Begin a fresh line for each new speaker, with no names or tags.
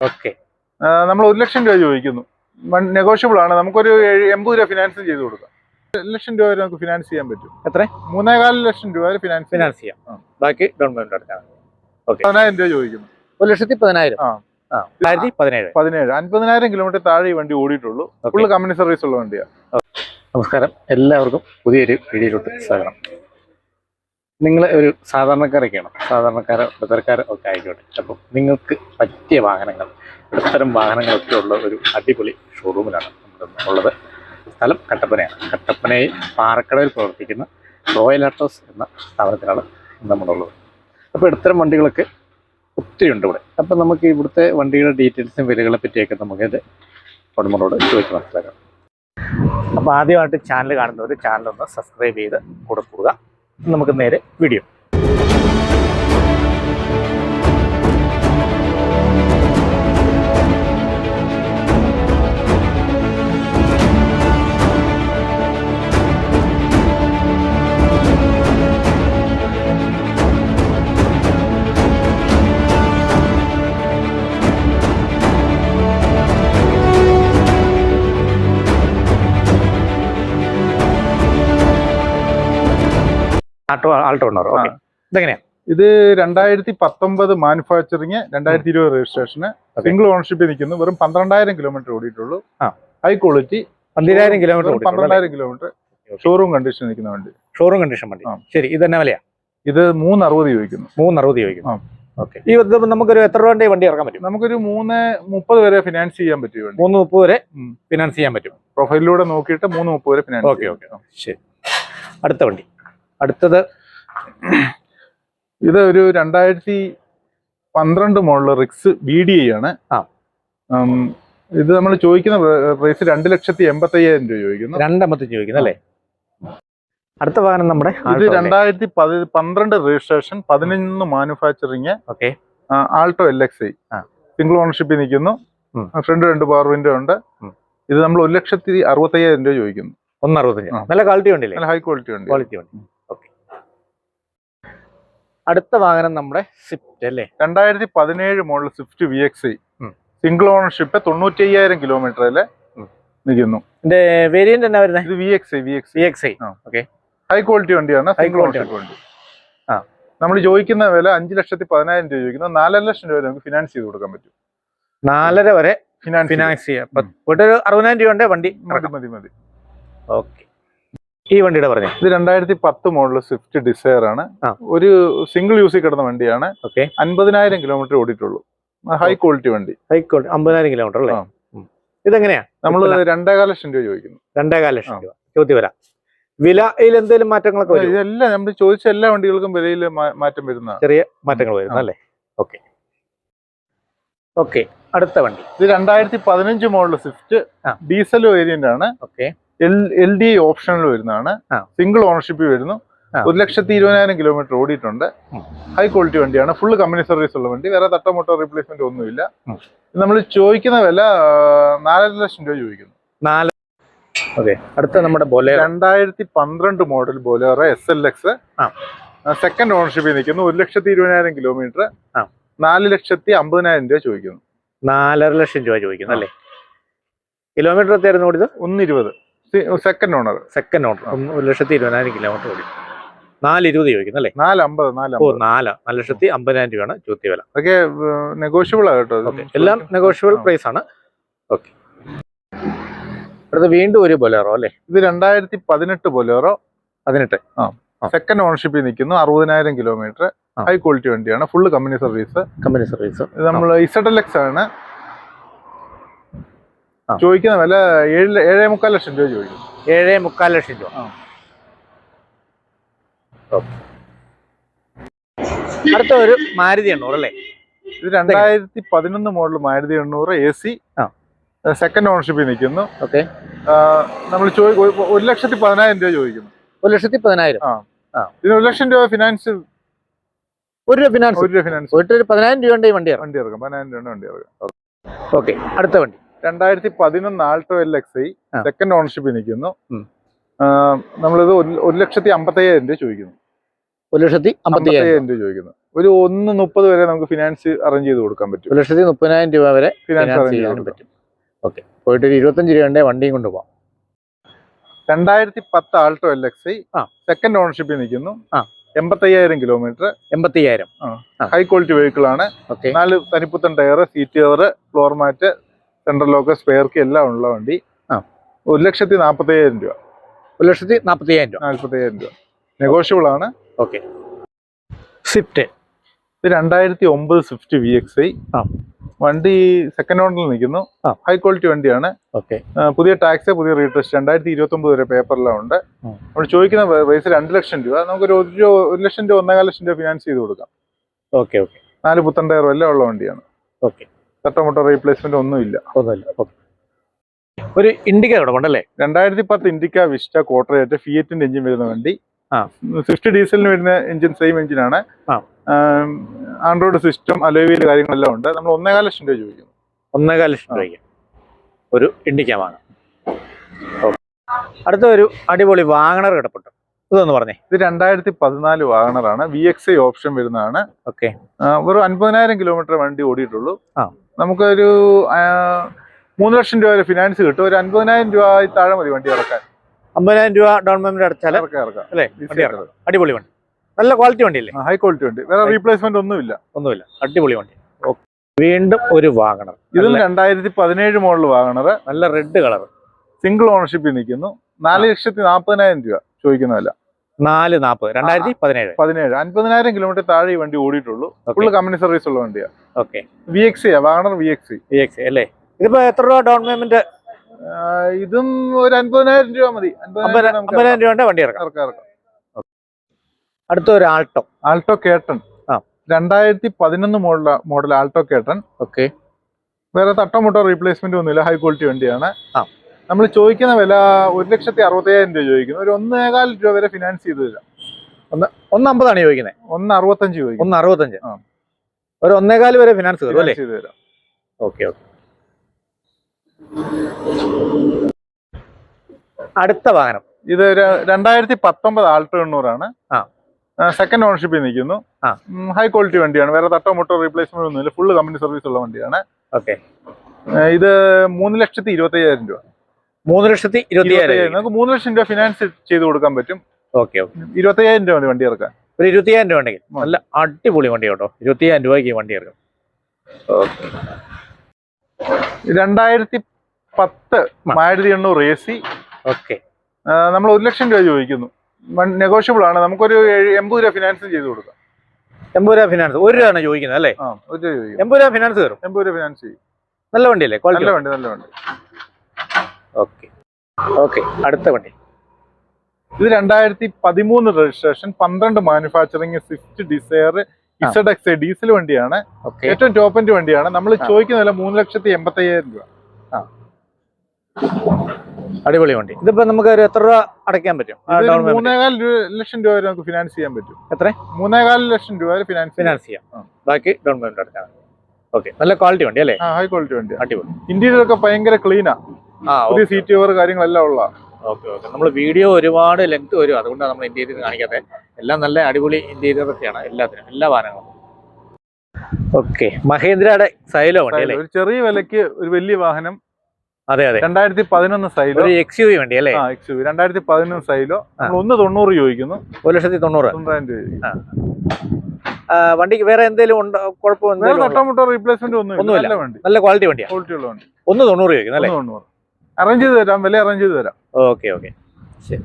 Okay.
നമ്മൾ ഒരു ലക്ഷം രൂപ ചോദിക്കുന്നു. നെഗോഷ്യബിൾ ആണ്. നമുക്കൊരു എൺപത് രൂപ ഫിനാൻസ് ചെയ്ത് കൊടുക്കാം. ലക്ഷം രൂപ വരെ നമുക്ക് ഫിനാൻസ് ചെയ്യാൻ പറ്റും.
എത്ര?
മൂന്നേകാൽ ലക്ഷം രൂപ വരെ ഫിനാൻസ്
ഫിനാൻസ് ചെയ്യാം. ബാക്കി ഡൗൺ പേയ്മെന്റ് അടച്ചാൽ ഓക്കെ.
പതിനായിരം രൂപ ചോദിക്കുന്നു.
ഒരു ലക്ഷത്തി പതിനായിരം?
ആ.
രണ്ടായിരത്തി പതിനേഴ്.
പതിനേഴ്. അൻപതിനായിരം കിലോമീറ്റർ താഴെ ഈ വണ്ടി ഓടിയിട്ടുള്ളൂ. ഫുള്ള് കമ്പനി സർവീസ് ഉള്ള വണ്ടിയാണ്
നമസ്കാരം. എല്ലാവർക്കും പുതിയൊരു വീഡിയോയിലോട്ട് സ്വാഗതം. നിങ്ങൾ ഒരു സാധാരണക്കാരൊക്കെയാണ് സാധാരണക്കാരോ ഇടത്തരക്കാരോ ഒക്കെ ആയിക്കോട്ടെ. അപ്പം നിങ്ങൾക്ക് പറ്റിയ വാഹനങ്ങൾ ഇടത്തരം വാഹനങ്ങളൊക്കെ ഉള്ള ഒരു അടിപൊളി ഷോറൂമിലാണ് നമ്മൾ ഉള്ളത്. സ്ഥലം കട്ടപ്പനയാണ്. കട്ടപ്പനയിൽ പാറക്കടയിൽ പ്രവർത്തിക്കുന്ന റോയൽ ആട്ടോസ് എന്ന സ്ഥാപനത്തിലാണ് നമ്മളുള്ളത് അപ്പോൾ ഇടത്തരം വണ്ടികളൊക്കെ ഒത്തിരി ഉണ്ട് ഇവിടെ. അപ്പം നമുക്ക് ഇവിടുത്തെ വണ്ടിയുടെ ഡീറ്റെയിൽസും വിലകളെ പറ്റിയൊക്കെ നമുക്ക് നമുക്കത് ഉടമകളോട് ചോദിച്ച് മനസ്സിലാക്കാം. അപ്പോൾ ആദ്യമായിട്ട് ചാനൽ കാണുന്നവർ ചാനൽ ഒന്ന് സബ്സ്ക്രൈബ് ചെയ്ത് കൊടുക്കുക നമുക്ക് നേരെ വീഡിയോ ആട്ടോ ആൾട്ടോ ഉണ്ടോ ഓക്കെ. ഇതെങ്ങനെയാ?
ഇത് രണ്ടായിരത്തി പത്തൊമ്പത് മാനുഫാക്ചറിങ് രണ്ടായിരത്തി ഇരുപത് രജിസ്ട്രേഷന് സിംഗിൾ ഓണർഷിപ്പിൽ നിൽക്കുന്നു. വെറും പന്ത്രണ്ടായിരം കിലോമീറ്റർ ഓടിയിട്ടുള്ളൂ. High quality.
പന്തിരായിരം കിലോമീറ്റർ
പന്ത്രണ്ടായിരം കിലോമീറ്റർ. ഷോറൂം കണ്ടീഷൻ നിൽക്കുന്ന വണ്ടി.
ഷോറൂം കണ്ടീഷൻ വണ്ടി. ശരി ഇത് തന്നെ വിലയാ?
ഇത് മൂന്നറുപത് ചോദിക്കുന്നു.
മൂന്നറുപത് ചോദിക്കുന്നു. ഓക്കെ. ഈ നമുക്കൊരു എത്ര രൂപ വണ്ടി ഇറക്കാൻ പറ്റും?
നമുക്കൊരു മൂന്ന് മുപ്പത് വരെ ഫിനാൻസ് ചെയ്യാൻ പറ്റും
മൂന്ന് മുപ്പത് വരെ ഫിനാൻസ് ചെയ്യാൻ പറ്റും.
പ്രൊഫൈലിലൂടെ നോക്കിയിട്ട് മൂന്ന് മുപ്പത് വരെ ഫിനാൻസ്
ഓക്കെ ഓക്കെ. ശരി. അടുത്ത വണ്ടി. അടുത്തത്
ഇത് ഒരു രണ്ടായിരത്തി പന്ത്രണ്ട് model Ritz B D I ആണ്.
ആ.
ഇത് നമ്മൾ ചോദിക്കുന്ന പ്രൈസ് രണ്ട് ലക്ഷത്തി എൺപത്തി അയ്യായിരം രൂപ ചോദിക്കുന്നു.
രണ്ടമ്പത്തി ചോദിക്കുന്നു അല്ലേ? അടുത്ത വാഹനം നമ്മുടെ
ഇത് രണ്ടായിരത്തി പതി പന്ത്രണ്ട് രജിസ്ട്രേഷൻ പതിനൊന്ന് manufacturing
okay.
Alto L X I. Single ഓണർഷിപ്പിൽ നിൽക്കുന്നു. ഫ്രണ്ട് രണ്ട് പവർ വിൻഡോ ഉണ്ട്. ഇത് നമ്മൾ ഒരു ലക്ഷത്തി അറുപത്തയ്യായിരം രൂപ ചോദിക്കുന്നു.
ഒന്ന് അറുപത്തഞ്ച്. നല്ല ക്വാളിറ്റി ഉണ്ട്
നല്ല ഹൈ ക്വാളിറ്റി ഉണ്ട്
ക്വാളിറ്റി ഓക്കെ അടുത്ത വാഹനം നമ്മുടെ സ്വിഫ്റ്റ് അല്ലേ?
രണ്ടായിരത്തി പതിനേഴ് model Swift V X single ownership തൊണ്ണൂറ്റി അയ്യായിരം കിലോമീറ്റർ
അല്ലേ?
നിൽക്കുന്നു.
ഇതിന്റെ വേരിയന്റ് എന്നാ വരുന്നത്
ഇത് V X V X
V X okay
high quality വണ്ടിയാണ്
ഹൈ
സിംഗിൾ ഓണർഷിപ്പ് വണ്ടി.
ആ.
നമ്മൾ ചോദിക്കുന്ന വില അഞ്ച് ലക്ഷത്തി പതിനായിരം രൂപ ചോദിക്കുന്നത് നാലര ലക്ഷം രൂപ നമുക്ക് ഫിനാൻസ് ചെയ്ത് കൊടുക്കാൻ പറ്റും.
നാലര വരെ
ഫിനാൻസ്
ഫിനാൻസ് ചെയ്യാം. ഒരു അറുപതിനായിരം രൂപ ഉണ്ടേ വണ്ടി
മതി മതി മതി.
ഓക്കെ ഈ വണ്ടിയുടെ പറഞ്ഞു.
ഇത് രണ്ടായിരത്തി പത്ത് മോഡൽ സ്വിഫ്റ്റ് ഡിസയർ ആണ് ഒരു സിംഗിൾ യൂസിൽ കിടന്ന വണ്ടിയാണ്.
ഓക്കെ.
അൻപതിനായിരം കിലോമീറ്റർ ഓടിയിട്ടുള്ളൂ. ഹൈ ക്വാളിറ്റി വണ്ടി.
ഹൈ ക്വാളിറ്റി അമ്പതിനായിരം കിലോമീറ്റർ അല്ലേ. ഇതെങ്ങനെയാ?
നമ്മൾ? രണ്ടേകാല ലക്ഷം രൂപ ചോദിക്കുന്നു.
രണ്ടേകാല ലക്ഷം. രൂപ. ചോദ്യം വരാം. വിലയിൽ എന്തെങ്കിലും മാറ്റങ്ങളൊക്കെ
ഇതെല്ലാം നമ്മൾ ചോദിച്ച എല്ലാ വണ്ടികൾക്കും വിലയിൽ മാറ്റം വരുന്ന
ചെറിയ മാറ്റങ്ങൾ വരുന്ന അല്ലേ? ഓക്കെ. ഓക്കെ അടുത്ത വണ്ടി.
ഇത് രണ്ടായിരത്തി പതിനഞ്ച് മോഡൽ സ്വിഫ്റ്റ് ഡീസൽ വേരിയന്റ് ആണ്.
ഓക്കെ.
എൽ ഡി ഓപ്ഷനിൽ വരുന്നതാണ്. സിംഗിൾ ഓണർഷിപ്പ് വരുന്നു. ഒരു ലക്ഷത്തി ഇരുപതിനായിരം കിലോമീറ്റർ ഓടിയിട്ടുണ്ട്. ഹൈ ക്വാളിറ്റി വണ്ടിയാണ്. ഫുള്ള് കമ്പനി സർവീസ് ഉള്ള വണ്ടി. വേറെ തട്ട മോട്ടോ റീപ്ലേസ്മെന്റ് ഒന്നുമില്ല. നമ്മൾ ചോദിക്കുന്ന വില നാലര ലക്ഷം രൂപ ചോദിക്കുന്നു.
നാല്. ഓക്കെ. അടുത്ത നമ്മുടെ ബൊലേറോ.
രണ്ടായിരത്തി പന്ത്രണ്ട് model Bolero S L X second ഓണർഷിപ്പിൽ നിൽക്കുന്നു. ഒരു ലക്ഷത്തി ഇരുപതിനായിരം കിലോമീറ്റർ. നാല് ലക്ഷത്തി അമ്പതിനായിരം രൂപ ചോദിക്കുന്നു.
നാലര ലക്ഷം രൂപ ചോദിക്കുന്നു അല്ലേ? കിലോമീറ്റർ എത്തിയായിരുന്നു ഓടിയത്?
ഒന്ന് ഇരുപത് സെക്കൻഡ് ഓണർ
സെക്കൻഡ് ഓണർ ഒരു ലക്ഷത്തി ഇരുപതിനായിരം കിലോമീറ്റർ ഓടി. നാല് ഇരുപത് ചോദിക്കുന്നു അല്ലേ?
നാല് അമ്പത് നാല്
ഓ നാല്. നാല് ലക്ഷത്തി അമ്പതിനായിരം രൂപയാണ് ചോദ്യ വില
ഓക്കെ നെഗോഷ്യബിൾ ആ കേട്ടോ
ഓക്കെ. എല്ലാം നെഗോഷ്യബിൾ പ്രൈസ് ആണ്. ഓക്കെ. അടുത്ത വീണ്ടും ഒരു ബൊലേറോ അല്ലേ?
ഇത് രണ്ടായിരത്തി പതിനെട്ട് ബൊലേറോ.
പതിനെട്ട്. ആ.
സെക്കൻഡ് ഓണർഷിപ്പിൽ നിൽക്കുന്നു. അറുപതിനായിരം കിലോമീറ്റർ ഹൈ ക്വാളിറ്റി വണ്ടിയാണ്. Full company service
company service
നമ്മൾ ഇസഡൽ എക്സ് ആണ്. ചോദിക്കുന്ന വില ഏഴ് ഏഴേ മുക്കാൽ ലക്ഷം രൂപ ചോദിക്കും
ഏഴേ മുക്കാൽ ലക്ഷം രൂപ. അടുത്ത ഒരു മാരുതി എണ്ണൂറ് അല്ലേ?
ഇത് രണ്ടായിരത്തി പതിനൊന്ന് മോഡൽ മാരുതി എണ്ണൂറ് എ സി
ആ.
സെക്കൻഡ് ഓണർഷിപ്പിൽ നിൽക്കുന്നു.
ഓക്കെ.
നമ്മൾ ഒരു- ലക്ഷത്തി പതിനായിരം രൂപ ചോദിക്കുന്നു.
ഒരു ലക്ഷത്തി പതിനായിരം.
ഇതിന് ഒരു ലക്ഷം രൂപ ഫിനാൻസ്
ഒരു രൂപ ഫിനാൻസ്
ഒരു രൂപ ഫിനാൻസ്
ഒരു പതിനായിരം രൂപ വണ്ടി
വണ്ടി ഇറക്കാം. പതിനായിരം രൂപ വണ്ടി ഇറക്കാം.
ഓക്കെ. അടുത്ത വണ്ടി.
രണ്ടായിരത്തി പതിനൊന്ന് Alto L X I second ഓണർഷിപ്പിൽ നിൽക്കുന്നു നമ്മളിത് ഒരു- ലക്ഷത്തി അമ്പത്തയ്യായിരം രൂപ ചോദിക്കുന്നു.
ഒരു ലക്ഷത്തി
അമ്പത്തയ്യായിരം രൂപ. ചോദിക്കുന്നു. ഒരു ഒന്ന് മുപ്പത് വരെ നമുക്ക് ഫിനാൻസ് അറേഞ്ച് ചെയ്ത് കൊടുക്കാൻ പറ്റും.
ഒരു ലക്ഷത്തി മുപ്പതിനായിരം രൂപ വരെ
ഫിനാൻസ് അറേഞ്ച് ചെയ്യാൻ
പറ്റും. ഓക്കെ. പോയിട്ട് ഒരു ഇരുപത്തഞ്ച് രൂപയുടെ വണ്ടിയും കൊണ്ട് പോവാം.
രണ്ടായിരത്തി പത്ത് Alto L X I. Second ഓണർഷിപ്പിൽ നിൽക്കുന്നു. എൺപത്തയ്യായിരം കിലോമീറ്റർ
എൺപത്തയ്യായിരം.
ഹൈ ക്വാളിറ്റി വെഹിക്കിൾ ആണ്. നാല് തനിപ്പുത്തൻ tyre seat cover floor mat central lock spare key എല്ലാം ഉള്ള വണ്ടി.
ആ.
ഒരു ലക്ഷത്തി നാൽപ്പത്തയ്യായിരം രൂപ.
ഒരു ലക്ഷത്തി നാൽപ്പത്തി അയ്യായിരം രൂപ.
നാൽപ്പത്തയ്യായിരം രൂപ. നെഗോഷ്യബിൾ ആണ്.
ഓക്കെ സ്വിഫ്റ്റ്
ഇത് രണ്ടായിരത്തി ഒമ്പത് സ്വിഫ്റ്റ് വി എക്സ് ഐ
ആ.
വണ്ടി സെക്കൻഡ് ഓണറിൽ നിൽക്കുന്നു.
ആ.
ഹൈ ക്വാളിറ്റി വണ്ടിയാണ്. പുതിയ ടാക്സ് പുതിയ റീട്രസ്റ്റ് രണ്ടായിരത്തി ഇരുപത്തി ഒമ്പത് വരെ പേപ്പറിലാണ് ഉണ്ട്. നമ്മൾ ചോദിക്കുന്ന പൈസ രണ്ട് ലക്ഷം രൂപ. നമുക്ക് ഒരു രൂപ ഒരു ലക്ഷം രൂപ ഒന്നേകാൽ ലക്ഷം രൂപ ഫിനാൻസ് ചെയ്ത് കൊടുക്കാം.
ഓക്കെ ഓക്കെ
നാല് പുത്തൻ ടയർ എല്ലാം ഉള്ള വണ്ടിയാണ്.
ഓക്കെ
തട്ടമുട്ട റീപ്ലേസ്മെന്റ് ഒന്നുമില്ല.
ഒന്നുമില്ല. ഒരു ഇൻഡിക്ക തുടങ്ങണ്ടല്ലേ
രണ്ടായിരത്തി പത്ത് ഇൻഡിക്ക വിസ്റ്റ കോട്ടറേറ്റ് ഫിയറ്റിന്റെ എഞ്ചിൻ വരുന്ന വണ്ടി.
ആ.
സ്വിഫ്റ്റ് ഡീസലിന് വരുന്ന എഞ്ചിൻ സെയിം എഞ്ചിനാണ്. ആൻഡ്രോയിഡ് സിസ്റ്റം അലോവിയിൽ കാര്യങ്ങളെല്ലാം ഉണ്ട്. നമ്മൾ ഒന്നേകാല ലക്ഷം രൂപ ചോദിക്കുന്നു.
ഒന്നേകാല ലക്ഷം രൂപയ്ക്ക് ഒരു ഇൻഡിക്ക വാങ്ങാം. അടുത്ത ഒരു അടിപൊളി വാങ്ങണർ കിടപ്പുണ്ട്. ഇതൊന്ന് പറഞ്ഞേ.
ഇത് രണ്ടായിരത്തി പതിനാല് വാഗണറാണ്. വി എക്സ് ഐ ഓപ്ഷൻ വരുന്നതാണ്.
ഓക്കെ.
ഒരു അൻപതിനായിരം കിലോമീറ്റർ വണ്ടി ഓടിയിട്ടുള്ളൂ. നമുക്കൊരു മൂന്ന് ലക്ഷം രൂപ വരെ ഫിനാൻസ് കിട്ടും. ഒരു അൻപതിനായിരം രൂപ താഴെ മതി വണ്ടി ഇറക്കാൻ.
അമ്പതിനായിരം രൂപ ഡൗൺ പേയ്മെന്റ് അടച്ചാൽ അല്ലേ? അടിപൊളി വണ്ടി. നല്ല ക്വാളിറ്റി വണ്ടി വണ്ടിയല്ലേ
ഹൈ ക്വാളിറ്റി വണ്ടി. വേറെ റീപ്ലേസ്മെന്റ് ഒന്നുമില്ല.
ഒന്നുമില്ല. അടിപൊളി വണ്ടി. വീണ്ടും ഒരു വാഹനം
ഇതിൽ രണ്ടായിരത്തി പതിനേഴ് മോഡൽ വാഗണർ.
നല്ല റെഡ് കളർ
സിംഗിൾ ഓണർഷിപ്പിൽ നിൽക്കുന്നു. നാല് ലക്ഷത്തി നാൽപ്പതിനായിരം രൂപ ചോദിക്കുന്നതല്ല
നാല് നാൽപ്പത് രണ്ടായിരത്തി പതിനേഴ്
പതിനേഴ്. അൻപതിനായിരം കിലോമീറ്റർ താഴെ ഈ വണ്ടി ഓടിയിട്ടുള്ളൂ. ഫുള്ള് കമ്പനി സർവീസ് ഉള്ള വണ്ടിയാ.
Okay
V X WagonR V X
V X അല്ലേ? ഇതിപ്പോ എത്ര രൂപ ഡൗൺ പേയ്മെന്റ്
ഇതും ഒരു അൻപതിനായിരം രൂപ മതി.
അമ്പതിനായിരം രൂപ വണ്ടി ഇറക്കാം.
ഇറക്കാം ഇറക്കാം.
അടുത്ത ഒരു ആൾട്ടോ
ആൾട്ടോ കേട്ടൺ
ആ.
രണ്ടായിരത്തി പതിനൊന്ന് മോഡൽ മോഡൽ ആൾട്ടോ കേട്ടൺ
ഓക്കെ
വേറെ തട്ടമുട്ടോ റീപ്ലേസ്മെന്റ് ഒന്നുമില്ല. ഹൈ ക്വാളിറ്റി വണ്ടിയാണ്.
ആ.
നമ്മൾ ചോദിക്കുന്ന വില ഒരു ലക്ഷത്തി അറുപത്തയ്യായിരം രൂപ ചോദിക്കുന്നു. ഒരു ഒന്നേകാൽ രൂപ വരെ ഫിനാൻസ് ചെയ്ത് തരാം
ഒന്ന് ഒന്ന് അമ്പതാണ് ചോദിക്കുന്നത്
ഒന്ന് അറുപത്തഞ്ച് ചോദിക്കും
ഒന്ന് അറുപത്തഞ്ച്.
ആ.
ഒരു ഒന്നേകാൽ വരെ ഫിനാൻസ് കയറും അല്ലേ?
ചെയ്ത് തരാം
ഓക്കെ ഓക്കെ. അടുത്ത വാഹനം.
ഇത് ഒരു രണ്ടായിരത്തി പത്തൊമ്പത് ആൾട്ടോ എണ്ണൂറാണ്.
ആ.
സെക്കൻഡ് ഓണർഷിപ്പിൽ നിൽക്കുന്നു.
ആ.
ഹൈ ക്വാളിറ്റി വണ്ടിയാണ്. വേറെ തട്ടോ മുട്ടോ റീപ്ലേസ്മെന്റ് ഒന്നുമില്ല. ഫുള്ള് കമ്പനി സർവീസ് ഉള്ള വണ്ടിയാണ്.
ഓക്കെ.
ഇത് മൂന്ന് ലക്ഷത്തി ഇരുപത്തി അയ്യായിരം രൂപ.
മൂന്ന് ലക്ഷത്തി ഇരുപത്തി അയ്യായിരം
നമുക്ക് മൂന്ന് ലക്ഷം രൂപ ഫിനാൻസ് ചെയ്ത് കൊടുക്കാൻ പറ്റും.
Okay okay.
ഇരുപത്തയ്യായിരം രൂപ വേണ്ടി ഇറക്കാൻ
ഒരു ഇരുപത്തിയായിരം രൂപ ഉണ്ടെങ്കിൽ. നല്ല അടിപൊളി വണ്ടി കേട്ടോ. ഇരുപത്തിയായിരം രൂപയ്ക്ക് വണ്ടി ഇറക്കും
രണ്ടായിരത്തി പത്ത് ആയിരത്തി എണ്ണൂറ് എ സി
ഓക്കെ.
നമ്മൾ ഒരു ലക്ഷം രൂപ ചോദിക്കുന്നു. നെഗോഷ്യബിൾ ആണ്. നമുക്കൊരു എൺപത് രൂപ ഫിനാൻസ് ചെയ്ത് കൊടുക്കാം.
എൺപത് രൂപ ഫിനാൻസ് ഒരു രൂപയാണ് ചോദിക്കുന്നത് അല്ലേ? എൺപത് രൂപ ഫിനാൻസ് തരും
എൺപത് രൂപ ഫിനാൻസ് ചെയ്യും.
നല്ല വണ്ടിയല്ലേ?
നല്ല വണ്ടി നല്ല വണ്ടി.
ഓക്കെ. ഓക്കെ അടുത്ത വണ്ടി.
ഇത് രണ്ടായിരത്തി പതിമൂന്ന് രജിസ്ട്രേഷൻ പന്ത്രണ്ട് manufacturing Swift Dzire Z X diesel വണ്ടിയാണ്. ഏറ്റവും ടോപ്പ് എൻഡ് വണ്ടിയാണ്. നമ്മൾ ചോദിക്കുന്ന വില മൂന്ന് ലക്ഷത്തി എൺപത്തി അയ്യായിരം രൂപ
അടിപൊളി വണ്ടി. ഇതിപ്പോ നമുക്ക് ഒരു എത്ര രൂപ അടയ്ക്കാൻ പറ്റും?
മൂന്നേകാൽ ലക്ഷം രൂപ വരെ നമുക്ക് ഫിനാൻസ് ചെയ്യാൻ പറ്റും.
എത്ര?
മൂന്നേകാൽ ലക്ഷം രൂപ വരെ ഫിനാൻസ്
ഫിനാൻസ് ചെയ്യാം. ബാക്കി ഡൗൺ പേയ്മെന്റ് അടയ്ക്കാൻ ഓക്കെ നല്ല ക്വാളിറ്റി വണ്ടി അല്ലേ?
ഹൈ ക്വാളിറ്റി വണ്ടി
അടിപൊളി.
ഇന്റീരിയർ ഒക്കെ ഭയങ്കര ക്ലീനാ പുതിയ സീറ്റ് കവർ കാര്യങ്ങളെല്ലാം ഉള്ള.
Okay okay. നമ്മൾ വീഡിയോ ഒരുപാട് ലെങ്ത് വരും. അതുകൊണ്ടാണ് നമ്മൾ ഇന്റീരിയർ കാണിക്കാത്തത് എല്ലാം നല്ല അടിപൊളി ഇന്റീരിയർ ഒക്കെയാണ് എല്ലാത്തിനും. എല്ലാ വാഹനങ്ങളും. ഓക്കെ. മഹേന്ദ്രയുടെ സൈലോ വണ്ടി അല്ലേ?
ഒരു ചെറിയ വിലക്ക് ഒരു വലിയ വാഹനം.
അതെ അതെ.
രണ്ടായിരത്തി പതിനൊന്ന് സൈലോ
എക്സ് യു വണ്ടി അല്ലേ?
ആ യു രണ്ടായിരത്തി പതിനൊന്ന് സൈലോ ഒന്ന് തൊണ്ണൂറ് ചോദിക്കുന്നു.
ഒരു ലക്ഷത്തി തൊണ്ണൂറ്.
തൊണ്ണൂറായിരം രൂപ
വണ്ടിക്ക് വേറെ എന്തെങ്കിലും ഉണ്ടോ?
കുഴപ്പമൊന്നും റീപ്ലേസ്മെന്റ് ഒന്നും
ഒന്നുമില്ല.
നല്ല വണ്ടി.
നല്ല ക്വാളിറ്റി വണ്ടിയാണ്
ക്വാളിറ്റി ഉള്ള വണ്ടി.
ഒന്ന് തൊണ്ണൂറ് ചോദിക്കുന്നു അല്ലേ?
തൊണ്ണൂറ്. അറേഞ്ച് ചെയ്ത് തരാം വില അറേഞ്ച് ചെയ്ത് തരാം.
Okay okay. ശരി.